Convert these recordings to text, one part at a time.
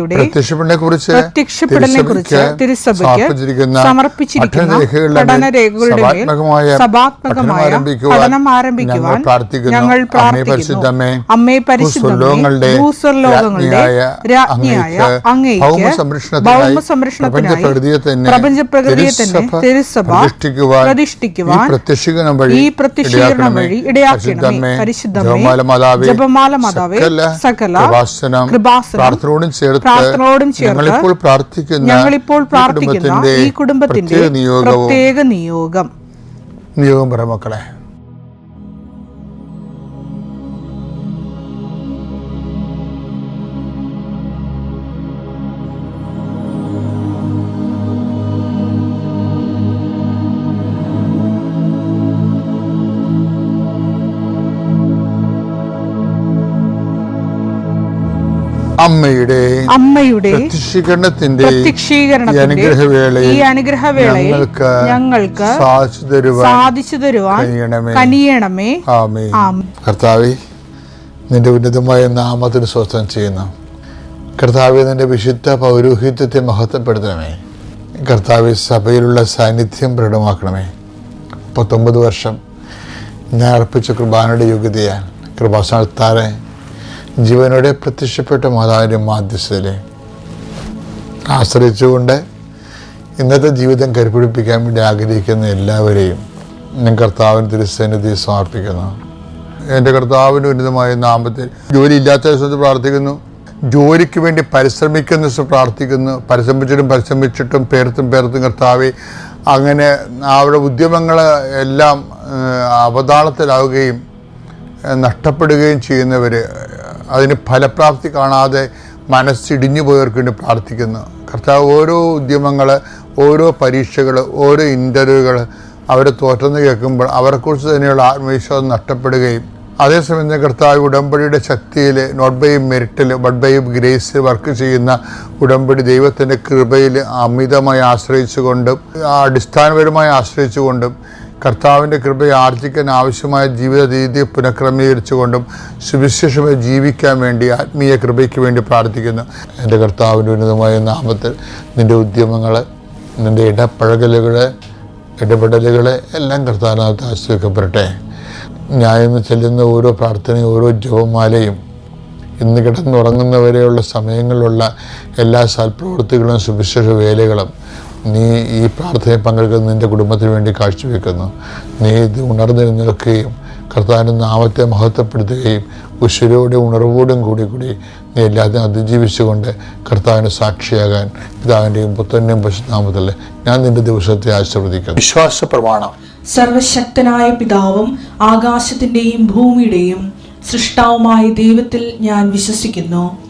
അമ്മയുടെ പ്രത്യക്ഷപ്പെടലിനെ കുറിച്ച് പ്രത്യക്ഷപ്പെടലിനെ കുറിച്ച് തിരുസഭയ്ക്ക് സമർപ്പിച്ചിരിക്കുന്ന പഠന പഠനരേഖകളുടെ പഠനരേഖകളുടെ മേൽ സഭാത്മകമായ പഠനം ആരംഭിക്കുവാൻ ഞങ്ങൾ പ്രാർത്ഥിക്കുന്നു. അമ്മേ രാജ്ഞിയായ അങ്ങേക്ക് തന്നെ തിരുസഭ പ്രതിഷ്ഠിക്കുവാൻ ഈ പ്രത്യക്ഷീകരണം വഴി ഇടയാക്കണമേ പരിശുദ്ധമേ ജപമാല മാതാവേ, സകല കൃപാസനം പ്രാർത്ഥനയോടും ചേർത്ത് പ്രാർത്ഥനയോടും ചേർത്ത് പ്രാർത്ഥിക്കുന്ന ഞങ്ങളിപ്പോൾ പ്രാർത്ഥിക്കുന്ന ഈ കുടുംബത്തിന്റെ പ്രത്യേക നിയോഗം. നിയോഗം പറ മക്കളെ. അമ്മയുടെ അമ്മയുടെ പ്രത്യക്ഷീകരണത്തിന്റെ അനുഗ്രഹവേളയിൽ ഈ അനുഗ്രഹവേളയിൽ ഞങ്ങൾക്ക് ഞങ്ങൾക്ക് സാധിച്ചു തരുവാൻ സാധിച്ചു തരുവാൻ കനിയണമേ. ആമേ കർത്താവെ നിന്റെ ഉന്നതമായ നാമത്തിന് സ്വസ്ഥം ചെയ്യുന്നു. കർത്താവെ നിന്റെ വിശുദ്ധ പൗരോഹിത്യത്തെ മഹത്വപ്പെടുത്തണമേ. കർത്താവ് സഭയിലുള്ള സാന്നിധ്യം പ്രകടമാക്കണമേ. പത്തൊമ്പത് വർഷം ഞാൻ അർപ്പിച്ച കുർബാനയുടെ യോഗ്യതയാണ് കൃപാസ്ഥാനത്താറെ ജീവനോടെ പ്രത്യക്ഷപ്പെട്ട മാതാവിന്റെ മാധ്യസ്ഥതയിലെ ആശ്രയിച്ചുകൊണ്ട് ഇന്നത്തെ ജീവിതം കരുപിടിപ്പിക്കാൻ വേണ്ടി ആഗ്രഹിക്കുന്ന എല്ലാവരെയും ഞാൻ കർത്താവിന് തിരുസന്നിധി സമർപ്പിക്കുന്നു. എന്റെ കർത്താവിന്റെ ഉന്നതമായ നാമത്തിൽ ജോലി ഇല്ലാത്ത ദിവസത്ത് പ്രാർത്ഥിക്കുന്നു. ജോലിക്ക് വേണ്ടി പരിശ്രമിക്കുന്ന ദിവസം പ്രാർത്ഥിക്കുന്നു. പരിശ്രമിച്ചിട്ടും പരിശ്രമിച്ചിട്ടും പേർത്തും പേർത്തും കർത്താവെ അങ്ങനെ അവരുടെ ഉദ്യമങ്ങൾ എല്ലാം അവതാളത്തിലാവുകയും നഷ്ടപ്പെടുകയും ചെയ്യുന്നവർ അതിന് ഫലപ്രാപ്തി കാണാതെ മനസ്സിടിഞ്ഞു പോയവർക്ക് വേണ്ടി പ്രാർത്ഥിക്കുന്നു. കർത്താവ് ഓരോ ഉദ്യമങ്ങൾ ഓരോ പരീക്ഷകൾ ഓരോ ഇന്റർവ്യൂകൾ അവർ തോറ്റെന്ന് കേൾക്കുമ്പോൾ അവരെക്കുറിച്ച് തന്നെയുള്ള ആത്മവിശ്വാസം നഷ്ടപ്പെടുകയും അതേസമയം തന്നെ കർത്താവ് ഉടമ്പടിയുടെ ശക്തിയിൽ നോട്ട് ബൈ മെറിറ്റിൽ ബട്ട് ബൈ ഗ്രേസ് വർക്ക് ചെയ്യുന്ന ഉടമ്പടി ദൈവത്തിന്റെ കൃപയിൽ അമിതമായി ആശ്രയിച്ചുകൊണ്ടും അടിസ്ഥാനപരമായി ആശ്രയിച്ചുകൊണ്ടും കർത്താവിന്റെ കൃപയെ ആർജിക്കാൻ ആവശ്യമായ ജീവിത രീതി പുനഃക്രമീകരിച്ചുകൊണ്ടും സുവിശേഷമായി ജീവിക്കാൻ വേണ്ടി ആത്മീയ കൃപയ്ക്ക് വേണ്ടി പ്രാർത്ഥിക്കുന്നു. എന്റെ കർത്താവിന്റെ ഉന്നതമായ നാമത്തിൽ നിന്റെ ഉദ്യമങ്ങൾ നിന്റെ ഇടപഴകലുകൾ ഇടപെടലുകൾ എല്ലാം കർത്താവിനകത്ത് ആശ്രയിക്കപ്പെടട്ടെ. ഞാൻ ഇന്ന് ചെല്ലുന്ന ഓരോ പ്രാർത്ഥനയും ഓരോ ജപമാലയും ഇന്ന് കിടന്നുറങ്ങുന്നവരെയുള്ള സമയങ്ങളിലുള്ള എല്ലാ സൽപ്രവൃത്തികളും സുവിശേഷ വേലകളും നീ ഈ പ്രാർത്ഥനയിൽ പങ്കെടുക്കുന്ന നിന്റെ കുടുംബത്തിന് വേണ്ടി കാഴ്ചവെക്കുന്നു. നീ ഇത് ഉണർന്നിരുന്നൊക്കെയും കർത്താവിന്റെ നാമത്തെ മഹത്വപ്പെടുത്തുകയും ഉശിരോടെ ഉണർവോടും കൂടി കൂടി നീ എല്ലാത്തിനും അതിജീവിച്ചുകൊണ്ട് കർത്താവിന് സാക്ഷിയാകാൻ പിതാവിന്റെയും പുത്രന്റെയും പശുനാമത്തിൽ ഞാൻ നിന്റെ ദിവസത്തെ ആശീർവദിക്കുന്നു. വിശ്വാസ പ്രമാണം. സർവശക്തനായ പിതാവും ആകാശത്തിന്റെയും ഭൂമിയുടെയും സൃഷ്ടാവുമായ ദൈവത്തിൽ ഞാൻ വിശ്വസിക്കുന്നു.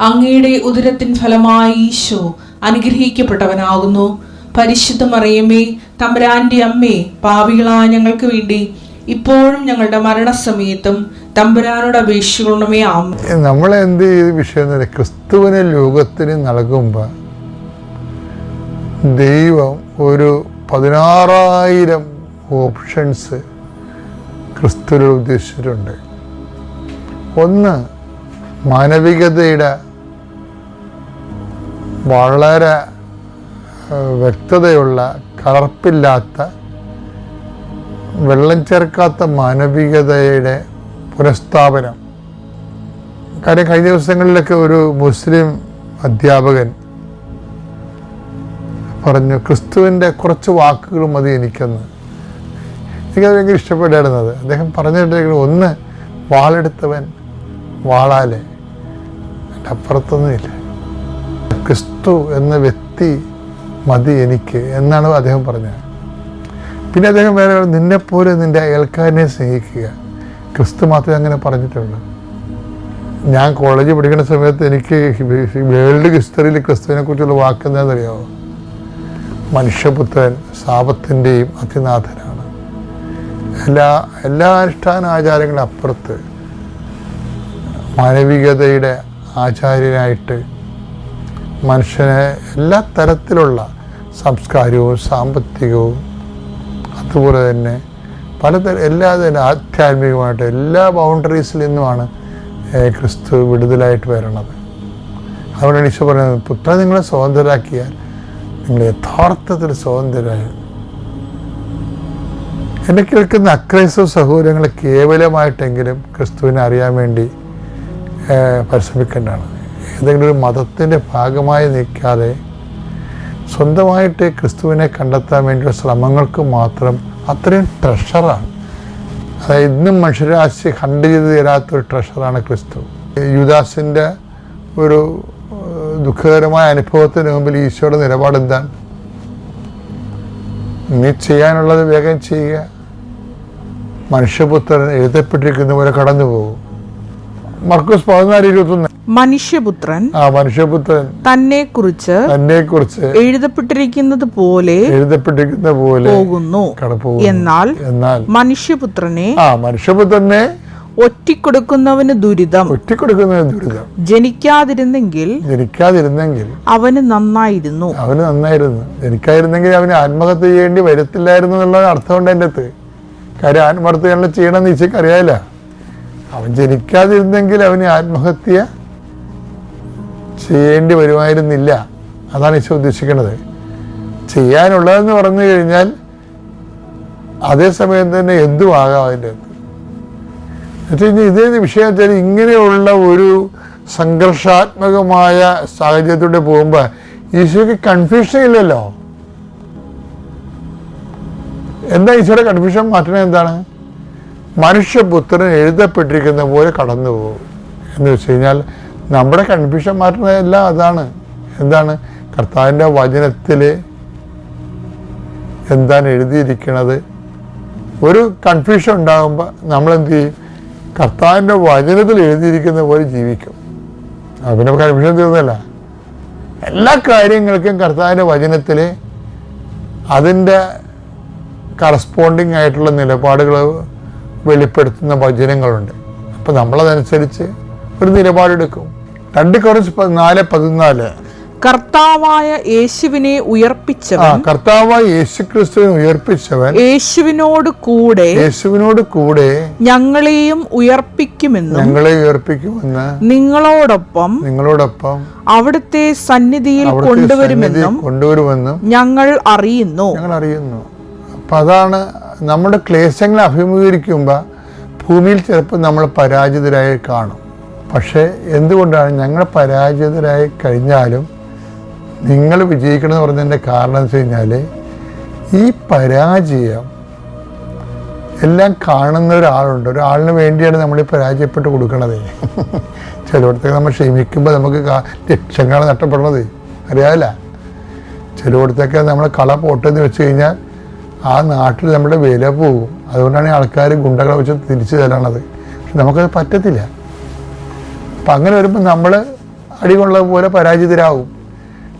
അങ്ങയുടെ ഉദരത്തിൻ ഫലമായി ഈശോ അനുഗ്രഹിക്കപ്പെട്ടവനാകുന്നു. പരിശുദ്ധ മറിയമ്മേ തമ്പുരാന്റെ അമ്മേ പാപികളായ ഞങ്ങൾക്ക് വേണ്ടി ഇപ്പോഴും ഞങ്ങളുടെ മരണസമയത്തും തമ്പുരാനോട് അപേക്ഷിക്കണമേ എന്ത് ചെയ്ത് വിഷയം ക്രിസ്തുവിനെ ലോകത്തിന് നൽകുമ്പോൾ ദൈവം ഒരു പതിനാറായിരം ഓപ്ഷൻസ് ക്രിസ്തുവിൽ ഉദ്ദേശിച്ചിട്ടുണ്ട്. ഒന്ന് മാനവികതയുടെ വളരെ വ്യക്തതയുള്ള കലർപ്പില്ലാത്ത വെള്ളം ചേർക്കാത്ത മാനവികതയുടെ പുനഃസ്ഥാപനം. കാര്യം കഴിഞ്ഞ ദിവസങ്ങളിലൊക്കെ ഒരു മുസ്ലിം അധ്യാപകൻ പറഞ്ഞു ക്രിസ്തുവിന്റെ കുറച്ച് വാക്കുകൾ മതി എനിക്കെന്ന്. എനിക്കത് ഭയങ്കര ഇഷ്ടപ്പെടുന്നത് അദ്ദേഹം പറഞ്ഞിട്ടുണ്ടെങ്കിൽ ഒന്ന് വാളെടുത്തവൻ വാളാലെ എന്റെ അപ്പുറത്തൊന്നുമില്ല. ക്രിസ്തു എന്ന വ്യക്തി മതി എനിക്ക് എന്നാണ് അദ്ദേഹം പറഞ്ഞത്. പിന്നെ അദ്ദേഹം വേറെ നിന്നെപ്പോലെ നിന്റെ അയൽക്കാരനെ സ്നേഹിക്കുക. ക്രിസ്തു മാത്രമേ അങ്ങനെ പറഞ്ഞിട്ടുള്ളൂ. ഞാൻ കോളേജിൽ പഠിക്കുന്ന സമയത്ത് എനിക്ക് വേൾഡ് ഹിസ്റ്ററിയിൽ ക്രിസ്തുവിനെ കുറിച്ചുള്ള വാക്ക് എന്താണെന്നറിയാമോ മനുഷ്യപുത്രൻ സാപത്തിന്റെയും അതിനാഥനാണ് എല്ലാ എല്ലാ അനുഷ്ഠാന ആചാരങ്ങളും അപ്പുറത്ത്. മാനവികതയുടെ ആചാര്യനായിട്ട് മനുഷ്യനെ എല്ലാ തരത്തിലുള്ള സംസ്കാരവും സാമ്പത്തികവും അതുപോലെ തന്നെ പലതര എല്ലാ തന്നെ ആധ്യാത്മികമായിട്ട് എല്ലാ ബൗണ്ടറീസിൽ നിന്നുമാണ് ക്രിസ്തു വിടുതലായിട്ട് വരണത്. അതുകൊണ്ടാണ് ഈശോ പറയുന്നത് പുത്ര നിങ്ങളെ സ്വതന്ത്രരാക്കിയാൽ നിങ്ങൾ യഥാർത്ഥത്തിൽ സ്വതന്ത്രരായി. എന്നെ കേൾക്കുന്ന അക്രൈസ്തവ സഹോദരങ്ങളെ കേവലമായിട്ടെങ്കിലും ക്രിസ്തുവിനെ അറിയാൻ വേണ്ടി പരിശ്രമിക്കേണ്ടതാണ്. ഏതെങ്കിലും ഒരു മതത്തിന്റെ ഭാഗമായി നിൽക്കാതെ സ്വന്തമായിട്ട് ക്രിസ്തുവിനെ കണ്ടെത്താൻ വേണ്ടിയുള്ള ശ്രമങ്ങൾക്ക് മാത്രം അത്രയും ട്രഷറാണ് അതായത് ഇന്നും മനുഷ്യരാശി ഹണ്ട് ചെയ്ത് തരാത്തൊരു ട്രഷറാണ് ക്രിസ്തു. യുദാസിന്റെ ഒരു ദുഃഖകരമായ അനുഭവത്തിന് മുമ്പിൽ ഈശോയുടെ നിലപാട് എന്താണ്? നീ ചെയ്യാനുള്ളത് വേഗം ചെയ്യുക. മനുഷ്യപുത്രൻ എഴുതപ്പെട്ടിരിക്കുന്ന പോലെ കടന്നു പോകും മർക്കോസ് പതിനാല് ഇരുപത്തൊന്ന്. മനുഷ്യപുത്രൻ ആ മനുഷ്യപുത്രൻ തന്നെ കുറിച്ച് തന്നെ കുറിച്ച് എഴുതപ്പെട്ടിരിക്കുന്നത് പോലെ എഴുതപ്പെട്ടിരിക്കുന്ന പോലെ പോകുന്നു. എന്നാൽ എന്നാൽ മനുഷ്യപുത്രനെ ആ മനുഷ്യപുത്രനെ ഒറ്റിക്കൊടുക്കുന്നവന് ദുരിതം. ഒറ്റിക്കൊടുക്കുന്നവന് ദുരിതം. ജനിക്കാതിരുന്നെങ്കിൽ ജനിക്കാതിരുന്നെങ്കിൽ അവന് നന്നായിരുന്നു. അവന് നന്നായിരുന്നു. ജനിക്കാതിരുന്നെങ്കിൽ അവന് ആത്മഹത്യ ചെയ്യേണ്ടി വരത്തില്ലായിരുന്നു എന്നുള്ള അർത്ഥമുണ്ട് എന്റെ അകത്ത് കാര്യം ആത്മഹത്യ ചെയ്യണമെന്ന് ഈശോയ്ക്ക് അറിയാല അവൻ ജനിക്കാതിരുന്നെങ്കിൽ അവന് ആത്മഹത്യ ചെയ്യേണ്ടി വരുമായിരുന്നില്ല. അതാണ് ഈശോ ഉദ്ദേശിക്കുന്നത്. ചെയ്യാനുള്ളതെന്ന് പറഞ്ഞു കഴിഞ്ഞാൽ അതേസമയം തന്നെ എന്തും ആകാം അതിന്റെ കഴിഞ്ഞാൽ ഇതേ വിഷയം വെച്ചാൽ ഇങ്ങനെയുള്ള ഒരു സംഘർഷാത്മകമായ സാഹചര്യത്തിലൂടെ പോകുമ്പോൾ ഈശോയ്ക്ക് കൺഫ്യൂഷൻ ഇല്ലല്ലോ. എന്താ ഈശോയുടെ കൺഫ്യൂഷൻ മാറ്റണത് എന്താണ്? മനുഷ്യപുത്രൻ എഴുതപ്പെട്ടിരിക്കുന്ന പോലെ കടന്നു പോകും എന്ന് വെച്ച് കഴിഞ്ഞാൽ നമ്മുടെ കൺഫ്യൂഷൻ മാറ്റുന്നതെല്ലാം അതാണ്. എന്താണ്? കർത്താവിന്റെ വചനത്തിൽ എന്താണ് എഴുതിയിരിക്കുന്നത് ഒരു കൺഫ്യൂഷൻ ഉണ്ടാകുമ്പോൾ നമ്മൾ എന്ത് ചെയ്യും? കർത്താവിന്റെ വചനത്തിൽ എഴുതിയിരിക്കുന്ന പോലെ ജീവിക്കും. അത് പിന്നെ കൺഫ്യൂഷൻ തീർന്നല്ല എല്ലാ കാര്യങ്ങൾക്കും കർത്താവിന്റെ വചനത്തിൽ അതിന്റെ കറസ്പോണ്ടിങ് ആയിട്ടുള്ള നിലപാടുകൾ വെളിപ്പെടുത്തുന്ന വചനങ്ങളുണ്ട്. അപ്പം നമ്മളതനുസരിച്ച് ഒരു നിലപാടെടുക്കും. രണ്ട് കുറച്ച് നാല് പതിനാല്. കർത്താവായ യേശുവിനെ ഉയർപ്പിച്ചവൻ കർത്താവായ യേശുക്രിസ്തുവിനെ ഉയർപ്പിച്ചവൻ യേശുവിനോട് കൂടെ യേശുവിനോട് കൂടെ ഞങ്ങളെയും ഉയർപ്പിക്കുമെന്ന് ഞങ്ങളെ ഉയർപ്പിക്കുമെന്ന് നിങ്ങളോടൊപ്പം നിങ്ങളോടൊപ്പം അവിടുത്തെ സന്നിധിയിൽ കൊണ്ടുവരുമെന്നും കൊണ്ടുവരുമെന്നും ഞങ്ങൾ അറിയുന്നു. ഞങ്ങൾ അറിയുന്നു അപ്പൊ അതാണ് നമ്മുടെ ക്ലേശങ്ങളെ അഭിമുഖീകരിക്കുമ്പോൾ ഭൂമിയിൽ ചിലപ്പോൾ നമ്മൾ പരാജിതരായി കാണും. പക്ഷേ എന്തുകൊണ്ടാണ് ഞങ്ങൾ പരാജിതരായി കഴിഞ്ഞാലും നിങ്ങൾ വിജയിക്കണമെന്ന് പറഞ്ഞതിന്റെ കാരണം എന്ന് വെച്ച് കഴിഞ്ഞാൽ ഈ പരാജയം എല്ലാം കാണുന്ന ഒരാളുണ്ട്. ഒരാളിന് വേണ്ടിയാണ് നമ്മൾ പരാജയപ്പെട്ട് കൊടുക്കണത്. ചിലയിടത്തേക്ക് നമ്മൾ ക്ഷമിക്കുമ്പോൾ നമുക്ക് ലക്ഷങ്ങളാണ് നഷ്ടപ്പെടുന്നത്. അറിയാമല്ല ചിലയിടത്തേക്ക് നമ്മൾ കള പോട്ടെന്ന് വെച്ച് കഴിഞ്ഞാൽ ആ നാട്ടിൽ നമ്മുടെ വില പോകും അതുകൊണ്ടാണ് ആൾക്കാർ ഗുണ്ടകളെ വെച്ച് തിരിച്ചു തരണത്. പക്ഷെ നമുക്കത് പറ്റത്തില്ല. അപ്പം അങ്ങനെ വരുമ്പോൾ നമ്മൾ അടികൊള്ള പോലെ പരാജിതരാകും.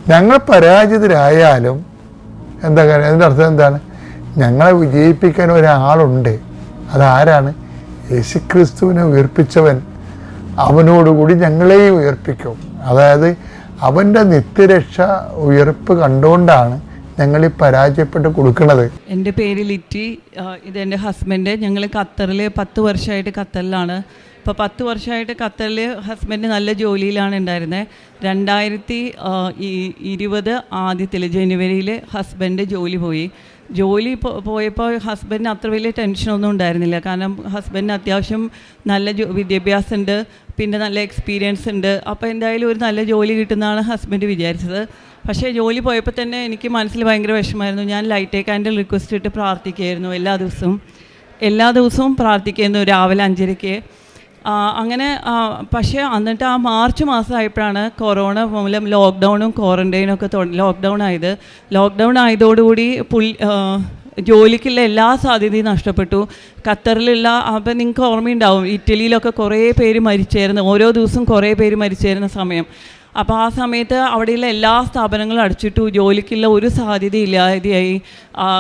ഞങ്ങൾ പരാജിതരായാലും എന്താ കാര്യം? അതിന്റെ അർത്ഥം എന്താണ്? ഞങ്ങളെ വിജയിപ്പിക്കാൻ ഒരാളുണ്ട്. അതാരാണ്? യേശുക്രിസ്തുവിനെ ഉയർപ്പിച്ചവൻ. അവനോടുകൂടി ഞങ്ങളെയും ഉയർപ്പിക്കും. അതായത് അവന്റെ നിത്യരക്ഷ ഉയർപ്പ് കണ്ടുകൊണ്ടാണ് ഞങ്ങൾ ഈ പരാജയപ്പെട്ട് കൊടുക്കുന്നത്. എന്റെ പേര് ലിറ്റി. ഇത് എന്റെ ഹസ്ബൻഡ്. ഞങ്ങൾ ഖത്തറിൽ പത്ത് വർഷമായിട്ട് ഖത്തറിലാണ്. ഇപ്പോൾ പത്ത് വർഷമായിട്ട് ഖത്തറിൽ ഹസ്ബൻഡ് നല്ല ജോലിയിലാണ് ഉണ്ടായിരുന്നത് രണ്ടായിരത്തി ഇരുപത് ആദ്യത്തിൽ ജനുവരിയിൽ ഹസ്ബൻഡ് ജോലി പോയി. ജോലി പോയപ്പോൾ ഹസ്ബൻഡിന് അത്ര വലിയ ടെൻഷനൊന്നും ഉണ്ടായിരുന്നില്ല. കാരണം ഹസ്ബൻഡിന് അത്യാവശ്യം നല്ല വിദ്യാഭ്യാസം ഉണ്ട് പിന്നെ നല്ല എക്സ്പീരിയൻസ് ഉണ്ട്. അപ്പോൾ എന്തായാലും ഒരു നല്ല ജോലി കിട്ടുന്നതാണ് ഹസ്ബൻഡ് വിചാരിച്ചത്. പക്ഷേ ജോലി പോയപ്പോൾ തന്നെ എനിക്ക് മനസ്സിൽ ഭയങ്കര വിഷമമായിരുന്നു. ഞാൻ ലൈറ്റ് കാൻഡിൽ റിക്വസ്റ്റ് ഇട്ട് പ്രാർത്ഥിക്കുകയായിരുന്നു എല്ലാ ദിവസവും. എല്ലാ ദിവസവും പ്രാർത്ഥിക്കുന്നു രാവിലെ അഞ്ചരയ്ക്ക്. അങ്ങനെ പക്ഷേ എന്നിട്ട് ആ മാർച്ച് മാസമായപ്പോഴാണ് കൊറോണ മൂലം ലോക്ക്ഡൗണും ക്വാറന്റൈനും ഒക്കെ ലോക്ക്ഡൗൺ ആയത്. ലോക്ക്ഡൗൺ ആയതോടുകൂടി പുള്ളി ജോലിക്കുള്ള എല്ലാ സാധ്യതയും നഷ്ടപ്പെട്ടു. ഖത്തറിലുള്ള അപ്പം നിങ്ങൾക്ക് ഓർമ്മയുണ്ടാവും ഇറ്റലിയിലൊക്കെ കുറേ പേര് മരിച്ചേരുന്ന ഓരോ ദിവസവും കുറേ പേര് മരിച്ചേരുന്ന സമയം. അപ്പോൾ ആ സമയത്ത് അവിടെയുള്ള എല്ലാ സ്ഥാപനങ്ങളും അടച്ചിട്ടു. ജോലിക്കുള്ള ഒരു സാധ്യതയില്ലാതെയായി.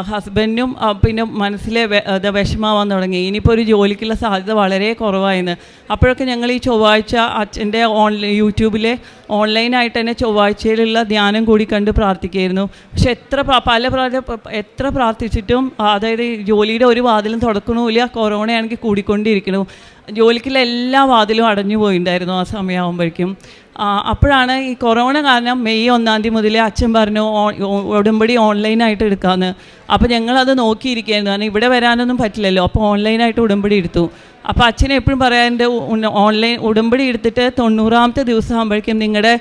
ഹസ്ബൻഡും പിന്നെ മനസ്സിലെ വിഷമാവാൻ തുടങ്ങി. ഇനിയിപ്പോൾ ഒരു ജോലിക്കുള്ള സാധ്യത വളരെ കുറവായിരുന്നു അപ്പോഴൊക്കെ ഞങ്ങൾ ഈ ചൊവ്വാഴ്ച അച്ഛന്റെ ഓൺലൈൻ യൂട്യൂബിലെ ഓൺലൈനായിട്ട് തന്നെ ചൊവ്വാഴ്ചയിലുള്ള ധ്യാനം കൂടി കണ്ട് പ്രാർത്ഥിക്കുകയായിരുന്നു. പക്ഷെ എത്ര പല എത്ര പ്രാർത്ഥിച്ചിട്ടും അതായത് ജോലിയുടെ ഒരു വാതിലും തുടക്കണമില്ല കൊറോണയാണെങ്കിൽ കൂടിക്കൊണ്ടിരിക്കണു. ജോലിക്കുള്ള എല്ലാ വാതിലും അടഞ്ഞു പോയിണ്ടായിരുന്നു ആ സമയമാകുമ്പോഴേക്കും അപ്പോഴാണ് ഈ കൊറോണ കാരണം മെയ് ഒന്നാം തീയതി മുതലേ അച്ഛൻ പറഞ്ഞു ഉടമ്പടി ഓൺലൈനായിട്ട് എടുക്കാമെന്ന് അപ്പോൾ ഞങ്ങളത് നോക്കിയിരിക്കുകയായിരുന്നു. കാരണം ഇവിടെ വരാനൊന്നും പറ്റില്ലല്ലോ. അപ്പോൾ ഓൺലൈനായിട്ട് ഉടമ്പടി എടുത്തു. അപ്പോൾ അച്ഛനെ എപ്പോഴും പറയാറുണ്ട് ഓൺലൈൻ ഉടമ്പടി എടുത്തിട്ട് തൊണ്ണൂറാമത്തെ ദിവസം ആകുമ്പോഴേക്കും നിങ്ങളുടെ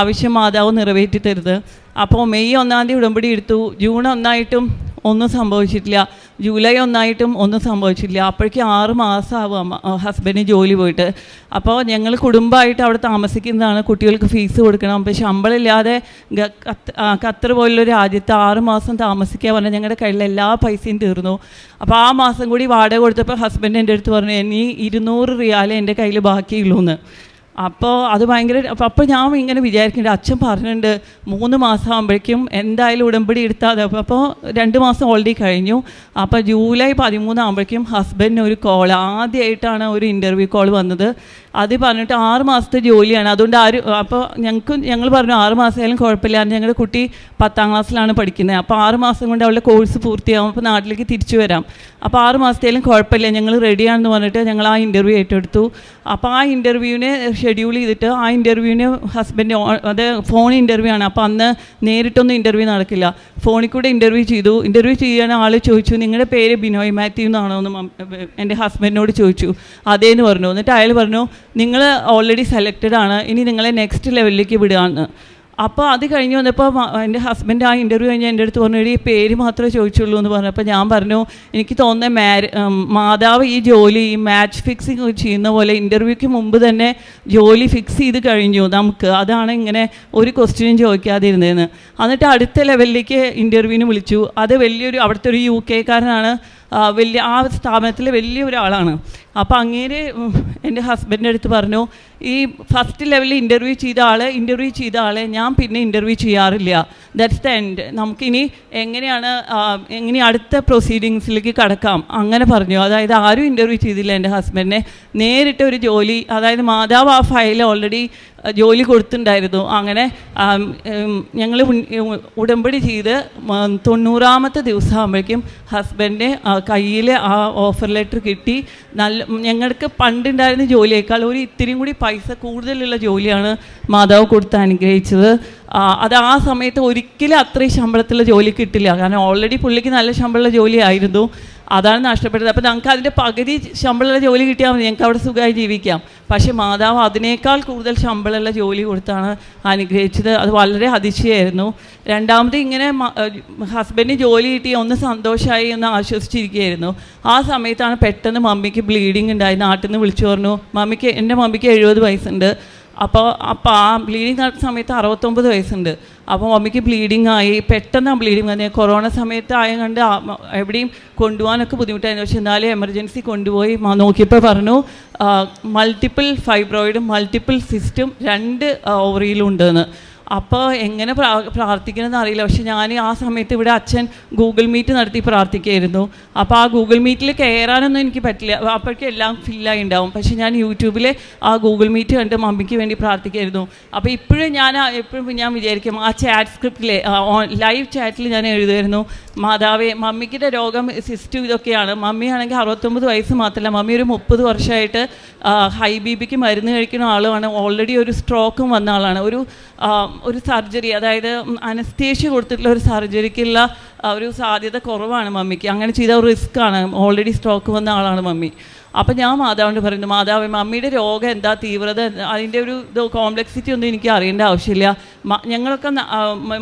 ആവശ്യം മാതാവ് നിറവേറ്റി തരുത് അപ്പോൾ മെയ് ഒന്നാം തീയതി ഉടമ്പടി എടുത്തു. ജൂൺ ഒന്നായിട്ടും ഒന്നും സംഭവിച്ചിട്ടില്ല. ജൂലൈ ഒന്നായിട്ടും ഒന്നും സംഭവിച്ചിട്ടില്ല. അപ്പോഴേക്കും ആറ് മാസമാവും ഹസ്ബൻഡ് ജോലി പോയിട്ട്. അപ്പോൾ ഞങ്ങൾ കുടുംബമായിട്ട് അവിടെ താമസിക്കുന്നതാണ്. കുട്ടികൾക്ക് ഫീസ് കൊടുക്കണം. അപ്പോൾ ശമ്പളം ഇല്ലാതെ ഗ- ഖത്ത്- ആ, ഖത്തർ പോലുള്ള രാജ്യത്ത് ആറ് മാസം താമസിക്കുക പറഞ്ഞാൽ ഞങ്ങളുടെ കയ്യിലെ എല്ലാ പൈസയും തീർന്നു. അപ്പോൾ ആ മാസം കൂടി വാടക കൊടുത്തപ്പോൾ ഹസ്ബൻഡ് എന്റെ അടുത്ത് പറഞ്ഞു ഇനി ഇരുന്നൂറ് റിയാലേ എന്റെ കയ്യിൽ ബാക്കിയുള്ളൂ എന്ന് അപ്പോൾ അത് ഭയങ്കര അപ്പോൾ അപ്പോൾ ഞാൻ ഇങ്ങനെ വിചാരിക്കുന്നുണ്ട് അച്ഛൻ പറഞ്ഞിട്ടുണ്ട് മൂന്ന് മാസം ആകുമ്പോഴേക്കും എന്തായാലും ഉടമ്പടി എടുത്താൽ അപ്പോൾ രണ്ട് മാസം ഓൾറെഡി കഴിഞ്ഞു. അപ്പോൾ ജൂലൈ പതിമൂന്നാകുമ്പോഴേക്കും ഹസ്ബൻഡിന് ഒരു കോൾ ആദ്യമായിട്ടാണ് ഒരു ഇന്റർവ്യൂ കോൾ വന്നത്. അത് പറഞ്ഞിട്ട് ആറ് മാസത്തെ ജോലിയാണ്. അതുകൊണ്ട് ആര് അപ്പോൾ ഞങ്ങൾക്ക് ഞങ്ങൾ പറഞ്ഞു ആറ് മാസമായാലും കുഴപ്പമില്ല. ഞങ്ങളുടെ കുട്ടി പത്താം ക്ലാസ്സിലാണ് പഠിക്കുന്നത് അപ്പോൾ ആറ് മാസം കൊണ്ട് അവളുടെ കോഴ്സ് പൂർത്തിയാവും. അപ്പോൾ നാട്ടിലേക്ക് തിരിച്ചു വരാം. അപ്പോൾ ആറ് മാസത്തേലും കുഴപ്പമില്ല. ഞങ്ങൾ റെഡിയാണെന്ന് പറഞ്ഞിട്ട് ഞങ്ങൾ ആ ഇന്റർവ്യൂ ഏറ്റെടുത്തു. അപ്പോൾ ആ ഇന്റർവ്യൂവിനെ ഷെഡ്യൂൾ ചെയ്തിട്ട് ആ ഇന്റർവ്യൂവിന് ഹസ്ബൻഡ് അത് ഫോൺ ഇന്റർവ്യൂ ആണ്. അപ്പോൾ അന്ന് നേരിട്ടൊന്നും ഇന്റർവ്യൂ നടക്കില്ല. ഫോണിൽ കൂടെ ഇന്റർവ്യൂ ചെയ്തു. ഇന്റർവ്യൂ ചെയ്യാൻ ആൾ ചോദിച്ചു നിങ്ങളുടെ പേര് ബിനോയ് മാത്യു എന്നാണോ? എന്ന് എന്റെ ഹസ്ബൻഡിനോട് ചോദിച്ചു. അതേന്ന് പറഞ്ഞു. എന്നിട്ട് അയാൾ പറഞ്ഞു നിങ്ങൾ ഓൾറെഡി സെലക്റ്റഡ് ആണ്. ഇനി നിങ്ങളെ നെക്സ്റ്റ് ലെവലിലേക്ക് വിടുകയാണ് അപ്പോൾ അത് കഴിഞ്ഞ് വന്നപ്പോൾ എന്റെ ഹസ്ബൻഡ് ആ ഇന്റർവ്യൂ കഴിഞ്ഞ് എന്റെ അടുത്ത് പറഞ്ഞു ഈ പേര് മാത്രമേ ചോദിച്ചുള്ളൂ എന്ന് പറഞ്ഞപ്പോൾ ഞാൻ പറഞ്ഞു എനിക്ക് തോന്നുന്ന മാര് മാതാവ് ഈ ജോലി ഈ മാച്ച് ഫിക്സിങ് ചെയ്യുന്ന പോലെ ഇന്റർവ്യൂക്ക് മുമ്പ് തന്നെ ജോലി ഫിക്സ് ചെയ്ത് കഴിഞ്ഞു നമുക്ക്. അതാണ് ഇങ്ങനെ ഒരു ക്വസ്റ്റ്യനും ചോദിക്കാതിരുന്നതെന്ന് എന്നിട്ട് അടുത്ത ലെവലിലേക്ക് ഇന്റർവ്യൂവിന് വിളിച്ചു. അത് വലിയൊരു അവിടുത്തെ ഒരു യു കെക്കാരനാണ് വലിയ ആ സ്ഥാപനത്തിലെ വലിയ ഒരാളാണ്. അപ്പോൾ അങ്ങേര് എന്റെ ഹസ്ബൻഡിന്റെ അടുത്ത് പറഞ്ഞു ഈ ഫസ്റ്റ് ലെവലിൽ ഇന്റർവ്യൂ ചെയ്ത ആളെ ഇന്റർവ്യൂ ചെയ്ത ആളെ ഞാൻ പിന്നെ ഇന്റർവ്യൂ ചെയ്യാറില്ല. ദാറ്റ്സ് ദ എൻഡ് നമുക്കിനി എങ്ങനെയാണ് എങ്ങനെ അടുത്ത പ്രൊസീഡിങ്സിലേക്ക് കടക്കാം. അങ്ങനെ പറഞ്ഞു. അതായത് ആരും ഇന്റർവ്യൂ ചെയ്തില്ല എന്റെ ഹസ്ബൻഡിനെ നേരിട്ട് ഒരു ജോലി അതായത് മാതാവ് ആ ഫയൽ ഓൾറെഡി ജോലി കൊടുത്തിട്ടുണ്ടായിരുന്നു. അങ്ങനെ ഞങ്ങൾ ഉടമ്പടി ചെയ്ത് തൊണ്ണൂറാമത്തെ ദിവസമാകുമ്പോഴേക്കും ഹസ്ബൻഡിന്റെ കയ്യിൽ ആ ഓഫർ ലെറ്റർ കിട്ടി. നല്ല ഞങ്ങൾക്ക് പണ്ടുണ്ടായിരുന്ന ജോലിയേക്കാൾ ഒരു ഇത്തിരിയും കൂടി പൈസ കൂടുതലുള്ള ജോലിയാണ് മാതാവ് കൊടുത്ത് അനുഗ്രഹിച്ചത്. അത് ആ സമയത്ത് ഒരിക്കലും അത്രയും ശമ്പളത്തിലുള്ള ജോലി കിട്ടില്ല. കാരണം ഓൾറെഡി പുള്ളിക്ക് നല്ല ശമ്പളമുള്ള ജോലിയായിരുന്നു അതാണ് നഷ്ടപ്പെട്ടത്. അപ്പോൾ ഞങ്ങൾക്ക് അതിന്റെ പകുതി ശമ്പളമുള്ള ജോലി കിട്ടിയാൽ മതി. ഞങ്ങൾക്ക് അവിടെ സുഖമായി ജീവിക്കാം. പക്ഷേ മാതാവ് അതിനേക്കാൾ കൂടുതൽ ശമ്പളമുള്ള ജോലി കൊടുത്താണ് അനുഗ്രഹിച്ചത്. അത് വളരെ അതിശയമായിരുന്നു. രണ്ടാമത് ഇങ്ങനെ ഹസ്ബൻഡിന് ജോലി കിട്ടി ഒന്ന് സന്തോഷമായി ഒന്ന് ആശ്വസിച്ചിരിക്കുകയായിരുന്നു. ആ സമയത്താണ് പെട്ടെന്ന് മമ്മിക്ക് ബ്ലീഡിങ് ഉണ്ടായി. നാട്ടിൽ നിന്ന് വിളിച്ചു പറഞ്ഞു മമ്മിക്ക് എന്റെ മമ്മിക്ക് എഴുപത് വയസ്സുണ്ട്. അപ്പോൾ അപ്പോൾ ആ ബ്ലീഡിങ് നടക്കുന്ന സമയത്ത് അറുപത്തൊമ്പത് വയസ്സുണ്ട്. അപ്പോൾ മമ്മിക്ക് ബ്ലീഡിങ് ആയി. പെട്ടെന്ന് ആ ബ്ലീഡിങ് വന്നത് കൊറോണ സമയത്ത് ആയ കണ്ട് എവിടെയും കൊണ്ടുപോകാനൊക്കെ ബുദ്ധിമുട്ടായിരുന്നു. പക്ഷെ എന്നാലും എമർജൻസി കൊണ്ടുപോയി. നോക്കിയപ്പോൾ പറഞ്ഞു മൾട്ടിപ്പിൾ ഫൈബ്രോയിഡും മൾട്ടിപ്പിൾ സിസ്റ്റും രണ്ട് ഓവറിയിലും ഉണ്ടെന്ന്. അപ്പോൾ എങ്ങനെ പ്രാ പ്രാർത്ഥിക്കണമെന്ന് അറിയില്ല. പക്ഷെ ഞാൻ ആ സമയത്ത് ഇവിടെ അച്ഛൻ ഗൂഗിൾ മീറ്റ് നടത്തി പ്രാർത്ഥിക്കുകയായിരുന്നു. അപ്പോൾ ആ ഗൂഗിൾ മീറ്റിൽ കയറാനൊന്നും എനിക്ക് പറ്റില്ല. അപ്പോഴേക്കും എല്ലാം ഫില്ലായി ഉണ്ടാവും. പക്ഷേ ഞാൻ യൂട്യൂബിൽ ആ ഗൂഗിൾ മീറ്റ് കണ്ട് മമ്മിക്ക് വേണ്ടി പ്രാർത്ഥിക്കുമായിരുന്നു അപ്പോൾ ഇപ്പോഴും ഞാൻ എപ്പോഴും ഞാൻ വിചാരിക്കും ആ ചാറ്റ് സ്ക്രിപ്റ്റിലെ ലൈവ് ചാറ്റിൽ ഞാൻ എഴുതുമായിരുന്നു. മാതാവേ മമ്മിക്കിന്റെ രോഗം സിസ്റ്റു ഇതൊക്കെയാണ്. മമ്മിയാണെങ്കിൽ അറുപത്തൊമ്പത് വയസ്സ് മാത്രമല്ല. മമ്മി ഒരു മുപ്പത് വർഷമായിട്ട് ഹൈ ബി പിക്ക് മരുന്ന് കഴിക്കുന്ന ആളുമാണ്. ഓൾറെഡി ഒരു സ്ട്രോക്കും വന്ന ആളാണ്. ഒരു ഒരു സർജറി അതായത് അനസ്തേഷ്യ കൊടുത്തിട്ടുള്ള ഒരു സർജറിക്കുള്ള ആ, ഒരു സാധ്യത കുറവാണ് മമ്മിക്ക്. അങ്ങനെ ചെയ്ത റിസ്ക് ആണ്. ഓൾറെഡി സ്ട്രോക്ക് വന്ന ആളാണ് മമ്മി. അപ്പം ഞാൻ മാതാവിനോട് പറയുന്നു മാതാവ് മമ്മിയുടെ രോഗം എന്താ? തീവ്രത അതിന്റെ ഒരു ഇത് കോംപ്ലക്സിറ്റി ഒന്നും എനിക്ക് അറിയേണ്ട ആവശ്യമില്ല. ഞങ്ങളൊക്കെ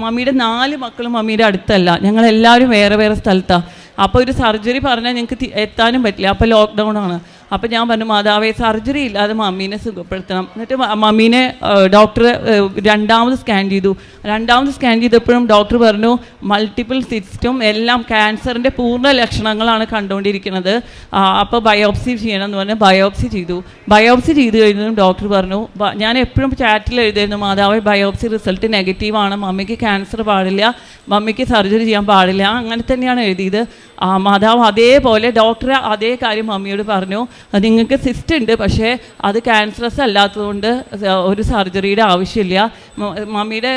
മമ്മിയുടെ നാല് മക്കളും മമ്മിയുടെ അടുത്തല്ല. ഞങ്ങളെല്ലാവരും വേറെ വേറെ സ്ഥലത്താണ് അപ്പോൾ ഒരു സർജറി പറഞ്ഞാൽ ഞങ്ങൾക്ക് എത്താനും പറ്റില്ല. അപ്പോൾ ലോക്ക്ഡൗൺ ആണ്. അപ്പോൾ ഞാൻ പറഞ്ഞു മാതാവേ സർജറി ഇല്ലാതെ മമ്മീനെ സുഖപ്പെടുത്തണം. എന്നിട്ട് മമ്മീനെ ഡോക്ടർ രണ്ടാമത് സ്കാൻ ചെയ്തു. രണ്ടാമത് സ്കാൻ ചെയ്തപ്പോഴും ഡോക്ടർ പറഞ്ഞു മൾട്ടിപ്പിൾ സിസ്റ്റും എല്ലാം ക്യാൻസറിന്റെ പൂർണ ലക്ഷണങ്ങളാണ് കണ്ടുകൊണ്ടിരിക്കുന്നത്. അപ്പോൾ ബയോപ്സി ചെയ്യണം എന്ന് പറഞ്ഞ് ബയോപ്സി ചെയ്തു. ബയോപ്സി ചെയ്തു കഴിഞ്ഞതും ഡോക്ടർ പറഞ്ഞു ഞാൻ എപ്പോഴും ചാറ്റിൽ എഴുതിയിരുന്നു മാതാവ് ബയോപ്സി റിസൾട്ട് നെഗറ്റീവാണ് മമ്മിക്ക് ക്യാൻസർ പാടില്ല. മമ്മിക്ക് സർജറി ചെയ്യാൻ പാടില്ല. അങ്ങനെ തന്നെയാണ് എഴുതിയത്. മാതാവ് അതേപോലെ ഡോക്ടർ അതേ കാര്യം മമ്മിയോട് പറഞ്ഞു നിങ്ങൾക്ക് സിസ്റ്റ് ഉണ്ട് പക്ഷേ അത് ക്യാൻസറസ് അല്ലാത്തതുകൊണ്ട് ഒരു സർജറിയുടെ ആവശ്യമില്ല. മമ്മിയുടെ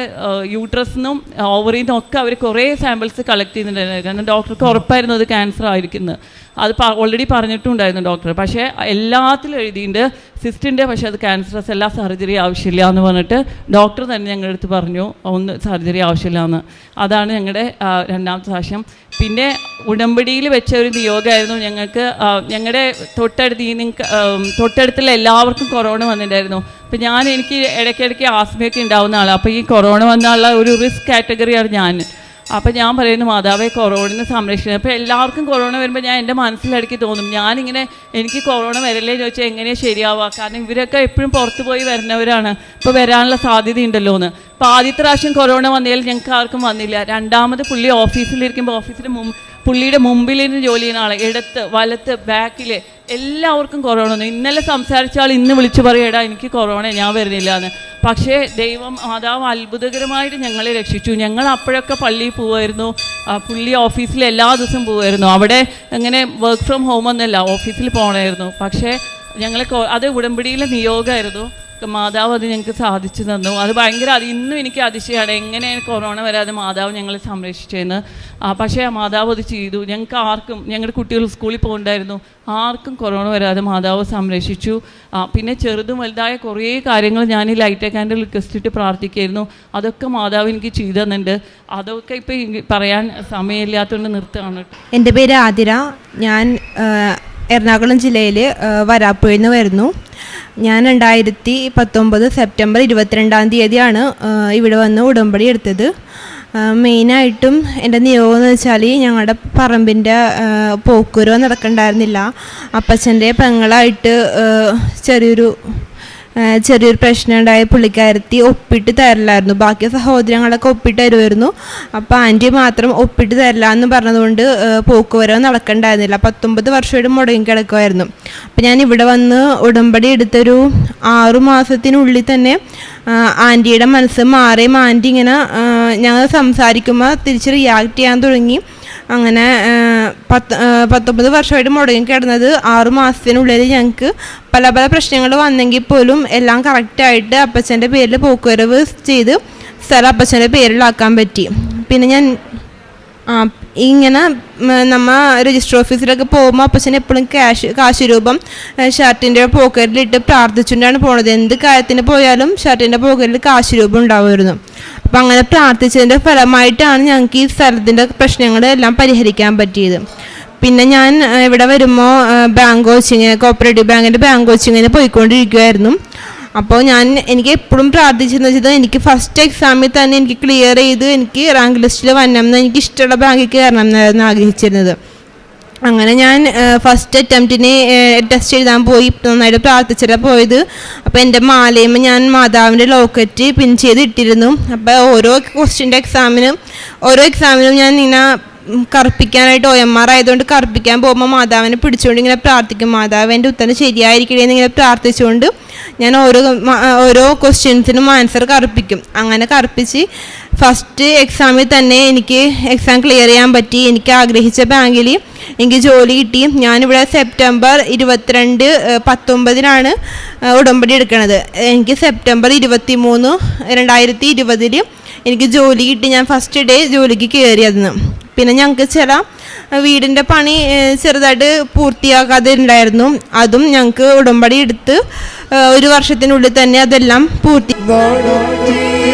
യൂട്രസിനും ഓവറിൽ ഒക്കെ അവർ കുറേ സാമ്പിൾസ് കളക്ട് ചെയ്യുന്നുണ്ടായിരുന്നു. കാരണം ഡോക്ടർക്ക് ഉറപ്പായിരുന്നു അത് ക്യാൻസർ ആയിരിക്കുന്നത് അത് ഓൾറെഡി പറഞ്ഞിട്ടുണ്ടായിരുന്നു ഡോക്ടർ പക്ഷേ എല്ലാത്തിലും എഴുതിയിട്ടുണ്ട്. സിസ്റ്റിന്റെ പക്ഷേ അത് ക്യാൻസറസ് എല്ലാ സർജറി ആവശ്യമില്ല എന്ന് പറഞ്ഞിട്ട് ഡോക്ടർ തന്നെ ഞങ്ങളുടെ അടുത്ത് പറഞ്ഞു ഒന്ന് സർജറി ആവശ്യമില്ല എന്ന്. അതാണ് ഞങ്ങളുടെ രണ്ടാമത്തെ സാക്ഷ്യം. പിന്നെ ഉടമ്പടിയിൽ വെച്ച ഒരു നിയോഗമായിരുന്നു ഞങ്ങൾക്ക് ഞങ്ങളുടെ തൊട്ടടുത്ത് നിങ്ങൾക്ക് തൊട്ടടുത്തുള്ള എല്ലാവർക്കും കൊറോണ വന്നിട്ടുണ്ടായിരുന്നു. അപ്പം ഞാൻ എനിക്ക് ഇടയ്ക്കിടയ്ക്ക് ആസ്മയൊക്കെ ഉണ്ടാവുന്ന ആളാണ് അപ്പോൾ ഈ കൊറോണ വന്നുള്ള ഒരു റിസ്ക് കാറ്റഗറിയാണ് ഞാൻ. അപ്പം ഞാൻ പറയുന്നു മാതാവേ കൊറോണ സംരക്ഷിക്കണം അപ്പോൾ എല്ലാവർക്കും കൊറോണ വരുമ്പോൾ ഞാൻ എന്റെ മനസ്സിലിടയ്ക്ക് തോന്നും ഞാനിങ്ങനെ എനിക്ക് കൊറോണ വരല്ലേ? ചോദിച്ചാൽ എങ്ങനെയാണ് ശരിയാവുക? കാരണം ഇവരൊക്കെ എപ്പോഴും പുറത്ത് പോയി വരുന്നവരാണ്. ഇപ്പോൾ വരാനുള്ള സാധ്യത ഉണ്ടല്ലോ എന്ന്. അപ്പോൾ ആദ്യത്തെ പ്രാവശ്യം കൊറോണ വന്നതിൽ ഞങ്ങൾക്ക് ആർക്കും വന്നില്ല. രണ്ടാമത് പുള്ളി ഓഫീസിലിരിക്കുമ്പോൾ ഓഫീസിന് മുമ്പ് പുള്ളിയുടെ മുമ്പിലിരുന്ന് ജോലി ചെയ്യുന്ന ആളെ ഇടത്ത് വലത്ത് ബാക്കിൽ എല്ലാവർക്കും കൊറോണ വന്നു. ഇന്നലെ സംസാരിച്ച ആൾ ഇന്ന് വിളിച്ചു പറയടാ എനിക്ക് കൊറോണ ഞാൻ വരുന്നില്ല എന്ന്. പക്ഷേ ദൈവം മാതാവ് അത്ഭുതകരമായിട്ട് ഞങ്ങളെ രക്ഷിച്ചു. ഞങ്ങൾ അപ്പോഴൊക്കെ പള്ളിയിൽ പോവായിരുന്നു. പുള്ളി ഓഫീസിൽ എല്ലാ ദിവസവും പോവായിരുന്നു. അവിടെ അങ്ങനെ വർക്ക് ഫ്രം ഹോം ഒന്നല്ല ഓഫീസിൽ പോകണമായിരുന്നു പക്ഷേ ഞങ്ങൾ അത് ഉടമ്പടിയിലെ നിയോഗമായിരുന്നു. മാതാവ് അത് ഞങ്ങൾക്ക് സാധിച്ചു തന്നു. അത് ഭയങ്കര അത് ഇന്നും എനിക്ക് അതിശയമാണ്. എങ്ങനെ കൊറോണ വരാതെ മാതാവ് ഞങ്ങളെ സംരക്ഷിച്ചതെന്ന് പക്ഷേ ആ മാതാവ് അത് ചെയ്തു. ഞങ്ങൾക്ക് ആർക്കും ഞങ്ങളുടെ കുട്ടികൾ സ്കൂളിൽ പോകണ്ടായിരുന്നു. ആർക്കും കൊറോണ വരാതെ മാതാവ് സംരക്ഷിച്ചു. പിന്നെ ചെറുതും വലുതായ കുറേ കാര്യങ്ങൾ ഞാൻ ഈ ലൈറ്റ് കാൻഡിൽ റിക്വസ്റ്റ് ഇട്ട് പ്രാർത്ഥിക്കായിരുന്നു. അതൊക്കെ മാതാവ് എനിക്ക് ചെയ്തു തന്നിട്ടുണ്ട്. അതൊക്കെ ഇപ്പോൾ പറയാൻ സമയമില്ലാത്തതുകൊണ്ട് നിർത്തുകയാണ്. എന്റെ പേര് ആതിര. ഞാൻ എറണാകുളം ജില്ലയിലെ വരാപ്പുഴയിൽ നിന്ന് വരുന്നു. ഞാൻ രണ്ടായിരത്തി പത്തൊമ്പത് സെപ്റ്റംബർ ഇരുപത്തിരണ്ടാം തീയതിയാണ് ഇവിടെ വന്ന് ഉടമ്പടി എടുത്തത്. മെയിനായിട്ടും എന്റെ നിയോഗം എന്ന് വെച്ചാൽ ഞങ്ങളുടെ പറമ്പിന്റെ പോക്കുരോ നടക്കണ്ടായിരുന്നില്ല. അപ്പച്ചന്റെ പെങ്ങളായിട്ട് ചെറിയൊരു ചെറിയൊരു പ്രശ്നം ഉണ്ടായ. പുള്ളിക്കാരത്തി ഒപ്പിട്ട് തരില്ലായിരുന്നു ബാക്കി സഹോദരങ്ങളൊക്കെ ഒപ്പിട്ട് തരുമായിരുന്നു അപ്പോൾ ആന്റി മാത്രം ഒപ്പിട്ട് തരില്ല എന്ന് പറഞ്ഞതുകൊണ്ട് പോക്കുവരവ് നടക്കണ്ടായിരുന്നില്ല. പത്തൊമ്പത് വർഷമായിട്ട് മുടങ്ങി കിടക്കുമായിരുന്നു അപ്പം ഞാൻ ഇവിടെ വന്ന് ഉടമ്പടി എടുത്തൊരു ആറു മാസത്തിനുള്ളിൽ തന്നെ ആന്റിയുടെ മനസ്സ് മാറിയും. ആന്റി ഇങ്ങനെ ഞങ്ങൾ സംസാരിക്കുമ്പോൾ തിരിച്ച് റിയാക്ട് ചെയ്യാൻ തുടങ്ങി. അങ്ങനെ പത്ത് പത്തൊമ്പത് വർഷമായിട്ട് മുടങ്ങി കിടന്നത് ആറു മാസത്തിനുള്ളിൽ ഞങ്ങൾക്ക് പല പല പ്രശ്നങ്ങൾ വന്നെങ്കിൽ പോലും എല്ലാം കറക്റ്റായിട്ട് അപ്പച്ചന്റെ പേരിൽ പോക്കുവരവ് ചെയ്ത് സ്ഥലം അപ്പച്ചന്റെ പേരിലാക്കാൻ പറ്റി. പിന്നെ ഞാൻ ആ ഇങ്ങനെ നമ്മ രജിസ്റ്റർ ഓഫീസിലൊക്കെ പോകുമ്പോൾ അപ്പച്ചൻ എപ്പോഴും ക്യാഷ് കാശ് രൂപം ഷർട്ടിന്റെ പോക്കറ്റിലിട്ട് പ്രാർത്ഥിച്ചുകൊണ്ടാണ് പോണത്. എന്ത് കാര്യത്തിന് പോയാലും ഷർട്ടിന്റെ പോക്കറ്റിൽ കാശ് രൂപം ഉണ്ടാവുമായിരുന്നു. അപ്പം അങ്ങനെ പ്രാർത്ഥിച്ചതിന്റെ ഫലമായിട്ടാണ് ഞങ്ങൾക്ക് ഈ സ്ഥലത്തിന്റെ പ്രശ്നങ്ങളെല്ലാം പരിഹരിക്കാൻ പറ്റിയത്. പിന്നെ ഞാൻ ഇവിടെ വരുമ്പോൾ ബാങ്ക് കോച്ചിങ് കോപ്പറേറ്റീവ് ബാങ്കിന്റെ ബാങ്ക് കോച്ചിങ്ങിന് പോയിക്കൊണ്ടിരിക്കുമായിരുന്നു അപ്പോൾ ഞാൻ എനിക്ക് എപ്പോഴും പ്രാർത്ഥിച്ചെന്ന് വെച്ചാൽ എനിക്ക് ഫസ്റ്റ് എക്സാമിൽ തന്നെ എനിക്ക് ക്ലിയർ ചെയ്ത് എനിക്ക് റാങ്ക് ലിസ്റ്റിൽ വരണം എന്ന് എനിക്ക് ഇഷ്ടമുള്ള ബാങ്കിൽ കയറണം എന്നായിരുന്നു ആഗ്രഹിച്ചിരുന്നത്. അങ്ങനെ ഞാൻ ഫസ്റ്റ് അറ്റംപ്റ്റിന് ടെസ്റ്റ് എഴുതാൻ പോയി നന്നായിട്ട് പ്രാർത്ഥിച്ചിട്ടാണ് പോയത്. അപ്പോൾ എന്റെ മാലയുമ്പോൾ ഞാൻ മാതാവിന്റെ ലോക്കറ്റ് പിൻ ചെയ്ത് ഇട്ടിരുന്നു. അപ്പോൾ ഓരോ ക്വസ്റ്റ്യന്റെ എക്സാമിനും ഓരോ എക്സാമിനും ഞാൻ ഇങ്ങനെ കറുപ്പിക്കാനായിട്ട് ഒ എം ആർ ആയതുകൊണ്ട് കറുപ്പിക്കാൻ പോകുമ്പോൾ മാതാവിനെ പിടിച്ചുകൊണ്ട് ഇങ്ങനെ പ്രാർത്ഥിക്കും. മാതാവ് എന്റെ ഉത്തരം ശരിയായിരിക്കണേ ഇങ്ങനെ പ്രാർത്ഥിച്ചുകൊണ്ട് ഞാൻ ഓരോ ഓരോ ക്വസ്റ്റ്യൻസിനും ആൻസർ കറുപ്പിക്കും. അങ്ങനെ കറുപ്പിച്ച് ഫസ്റ്റ് എക്സാമിൽ തന്നെ എനിക്ക് എക്സാം ക്ലിയർ ചെയ്യാൻ പറ്റി. എനിക്ക് ആഗ്രഹിച്ച ബാങ്കിൽ എനിക്ക് ജോലി കിട്ടി. ഞാനിവിടെ സെപ്റ്റംബർ ഇരുപത്തിരണ്ട് പത്തൊമ്പതിനാണ് ഉടമ്പടി എടുക്കുന്നത് എനിക്ക് സെപ്റ്റംബർ ഇരുപത്തി മൂന്ന് രണ്ടായിരത്തി ഇരുപതിൽ എനിക്ക് ജോലി കിട്ടി. ഞാൻ ഫസ്റ്റ് ഡേ ജോലിക്ക് കയറിയതെന്ന് പിന്നെ ഞങ്ങൾക്ക് ചില വീടിന്റെ പണി ചെറുതായിട്ട് പൂർത്തിയാക്കാതെ ഉണ്ടായിരുന്നു അതും ഞങ്ങൾക്ക് ഉടമ്പടി എടുത്ത് ഒരു വർഷത്തിനുള്ളിൽ തന്നെ അതെല്ലാം പൂർത്തി നടത്തിയ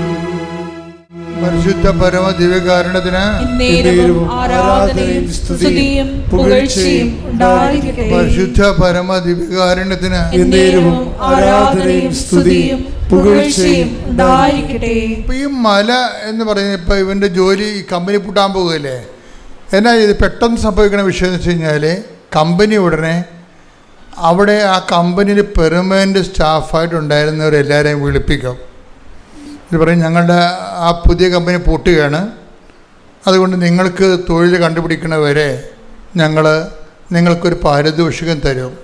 പരിശുദ്ധ പരമ ദിവ്യകാരണത്തിന് പരിശുദ്ധ പരമ ദിവ്യകാരണത്തിന് ആരാധനയും സ്തുതിയും പുകഴ്ചയും ഇപ്പൊ ഈ മല എന്ന് പറയുന്നത് ഇപ്പൊ ഇവന്റെ ജോലി ഈ കമ്പനി പൂട്ടാൻ പോകുകയല്ലേ എന്നാ ഇത് പെട്ടെന്ന് സംഭവിക്കുന്ന വിഷയം എന്ന് വെച്ച് കഴിഞ്ഞാൽ കമ്പനി ഉടനെ അവിടെ ആ കമ്പനിയിൽ പെർമനന്റ് സ്റ്റാഫായിട്ടുണ്ടായിരുന്നവരെല്ലാവരെയും വിളിപ്പിക്കും. ഇത് പറയും ഞങ്ങളുടെ ആ പുതിയ കമ്പനി പൂട്ടുകയാണ്. അതുകൊണ്ട് നിങ്ങൾക്ക് തൊഴിൽ കണ്ടുപിടിക്കണവരെ ഞങ്ങൾ നിങ്ങൾക്കൊരു പാരിതോഷികം തരും.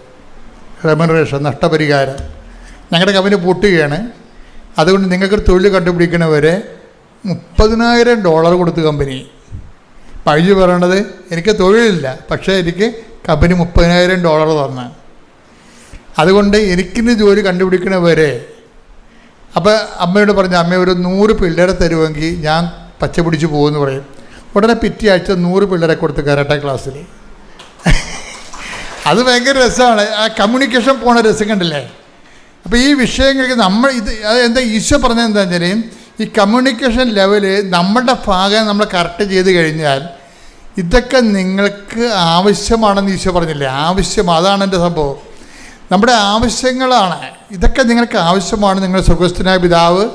റെമനറേഷൻ നഷ്ടപരിഹാരം. ഞങ്ങളുടെ കമ്പനി പൂട്ടുകയാണ്. അതുകൊണ്ട് നിങ്ങൾക്ക് തൊഴിൽ കണ്ടുപിടിക്കണവരെ മുപ്പതിനായിരം ഡോളർ കൊടുത്തു കമ്പനി. പൈജി പറയണത് എനിക്ക് തൊഴിലില്ല പക്ഷേ എനിക്ക് കമ്പനി മുപ്പതിനായിരം ഡോളർ തന്ന്. അതുകൊണ്ട് എനിക്കിന്ന് ജോലി കണ്ടുപിടിക്കണവരെ അപ്പോൾ അമ്മയോട് പറഞ്ഞു അമ്മ ഒരു നൂറ് പിള്ളേരെ തരുമെങ്കിൽ ഞാൻ പച്ച പിടിച്ച് പോകുമെന്ന് പറയും. ഉടനെ പിറ്റേ ആഴ്ച നൂറ് പിള്ളേരെ കൊടുത്ത് കരാട്ട ക്ലാസ്സിൽ. അത് ഭയങ്കര രസമാണ്. ആ കമ്മ്യൂണിക്കേഷൻ പോണ രസം കണ്ടില്ലേ? അപ്പോൾ ഈ വിഷയങ്ങൾക്ക് നമ്മൾ ഇത് എന്താ ഈശോ പറഞ്ഞത് എന്താ വെച്ചാൽ ഈ കമ്മ്യൂണിക്കേഷൻ ലെവൽ നമ്മളുടെ ഭാഗം നമ്മൾ കറക്റ്റ് ചെയ്ത് കഴിഞ്ഞാൽ ഇതൊക്കെ നിങ്ങൾക്ക് ആവശ്യമാണെന്ന് ഈശോ പറഞ്ഞില്ലേ? ആവശ്യം. അതാണ് എന്റെ സംഭവം. നമ്മുടെ ആവശ്യങ്ങളാണ്. ഇതൊക്കെ നിങ്ങൾക്ക് ആവശ്യമാണ്. നിങ്ങൾ സുഖസ്ഥനായ പിതാവ്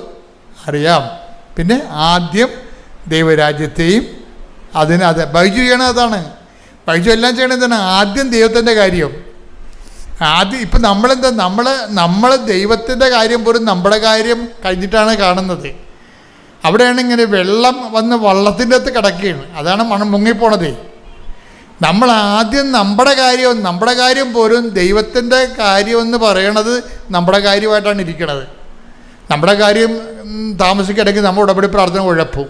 അറിയാം. പിന്നെ ആദ്യം ദൈവരാജ്യത്തെയും അതിന് അത് ബൈജു ചെയ്യണത് അതാണ്. ബൈജു എല്ലാം ചെയ്യണത് എന്താണ്? ആദ്യം ദൈവത്തിന്റെ കാര്യം. ആദ്യം ഇപ്പം നമ്മളെന്താ? നമ്മൾ നമ്മൾ ദൈവത്തിന്റെ കാര്യം പോലും നമ്മുടെ കാര്യം കഴിഞ്ഞിട്ടാണ് കാണുന്നത്. അവിടെയാണ് ഇങ്ങനെ വെള്ളം വന്ന് വള്ളത്തിന്റെ അകത്ത് കിടക്കുകയാണ്. അതാണ് മണം മുങ്ങിപ്പോണത്. നമ്മൾ ആദ്യം നമ്മുടെ കാര്യം നമ്മുടെ കാര്യം പോലും ദൈവത്തിന്റെ കാര്യമെന്ന് പറയണത് നമ്മുടെ കാര്യമായിട്ടാണ് ഇരിക്കണത്. നമ്മുടെ കാര്യം താമസിക്കണമെങ്കിൽ നമ്മൾ ഉടപടി പ്രാർത്ഥന കുഴപ്പവും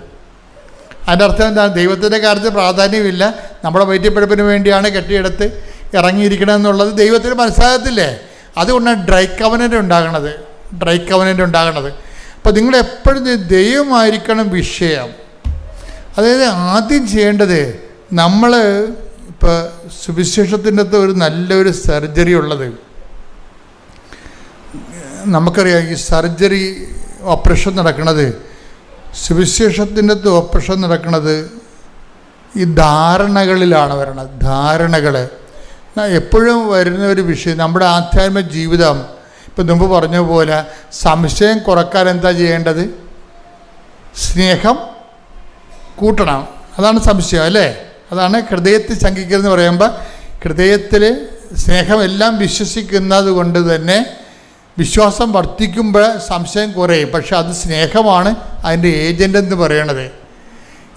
അതിന്റെ അർത്ഥം എന്താ? ദൈവത്തിന്റെ കാര്യത്തിൽ പ്രാധാന്യമില്ല. നമ്മുടെ വൈദ്യപ്പെടുപ്പിന് വേണ്ടിയാണ് കെട്ടിയെടുത്ത് ഇറങ്ങിയിരിക്കണമെന്നുള്ളത് ദൈവത്തിന് മനസ്സിലാകത്തില്ലേ? അതുകൊണ്ടാണ് ഡ്രൈ കവനന്റ് ഉണ്ടാകണത്. ഡ്രൈ കവനന്റ് ഉണ്ടാകണത്. അപ്പോൾ നിങ്ങൾ എപ്പോഴും ദൈവമായിരിക്കണം വിഷയം. അതായത് ആദ്യം ചെയ്യേണ്ടത് നമ്മൾ ഇപ്പോൾ സുവിശേഷത്തിന്റെ അകത്ത് ഒരു നല്ലൊരു സർജറി ഉള്ളത്. നമുക്കറിയാം ഈ സർജറി ഓപ്പറേഷൻ നടക്കുന്നത് സുവിശേഷത്തിന്റെ അകത്ത് ഓപ്പറേഷൻ നടക്കുന്നത് ഈ ധാരണകളിലാണ് വരണത് ധാരണകൾ എപ്പോഴും വരുന്ന ഒരു വിഷയം നമ്മുടെ ആധ്യാത്മിക ജീവിതം ഇപ്പം മുമ്പ് പറഞ്ഞ പോലെ സംശയം കുറയ്ക്കാൻ എന്താ ചെയ്യേണ്ടത്? സ്നേഹം കൂട്ടണം. അതാണ് സംശയം അല്ലേ? അതാണ് ഹൃദയത്തിൽ ശങ്കിക്കരുതെന്ന് പറയുമ്പോൾ ഹൃദയത്തിൽ സ്നേഹമെല്ലാം വിശ്വസിക്കുന്നത് കൊണ്ട് തന്നെ വിശ്വാസം വർദ്ധിക്കുമ്പോൾ സംശയം കുറയും. പക്ഷെ അത് സ്നേഹമാണ് അതിന്റെ ഏജന്റ് എന്ന് പറയണത്.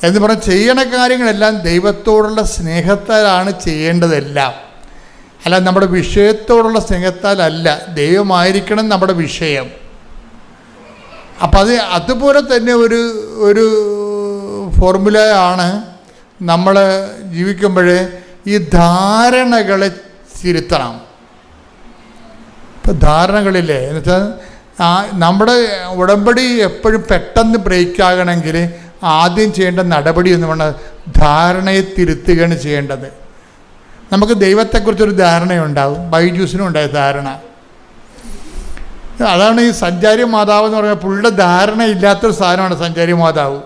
എന്ന് പറഞ്ഞാൽ ചെയ്യണ കാര്യങ്ങളെല്ലാം ദൈവത്തോടുള്ള സ്നേഹത്താലാണ് ചെയ്യേണ്ടതെല്ലാം. അല്ല നമ്മുടെ വിഷയത്തോടുള്ള സ്നേഹത്താലല്ല ദൈവമായിരിക്കണം നമ്മുടെ വിഷയം. അപ്പം അത് അതുപോലെ തന്നെ ഒരു ഒരു ഫോർമുലയാണ് നമ്മൾ ജീവിക്കുമ്പോൾ ഈ ധാരണകളെ തിരുത്തണം. ഇപ്പം ധാരണകളില്ലേ? എന്നുവെച്ചാൽ നമ്മുടെ ഉടമ്പടി എപ്പോഴും പെട്ടെന്ന് ബ്രേക്ക് ആകണമെങ്കിൽ ആദ്യം ചെയ്യേണ്ട നടപടി എന്ന് പറഞ്ഞാൽ ധാരണയെ തിരുത്തുകയാണ് ചെയ്യേണ്ടത്. നമുക്ക് ദൈവത്തെക്കുറിച്ചൊരു ധാരണയുണ്ടാവും. ബൈജൂസിനും ഉണ്ടായ ധാരണ. അതാണ് ഈ സഞ്ചാരി മാതാവ് എന്ന് പറഞ്ഞാൽ പുള്ളിയുടെ ധാരണ ഇല്ലാത്തൊരു സാധനമാണ് സഞ്ചാരി മാതാവ്.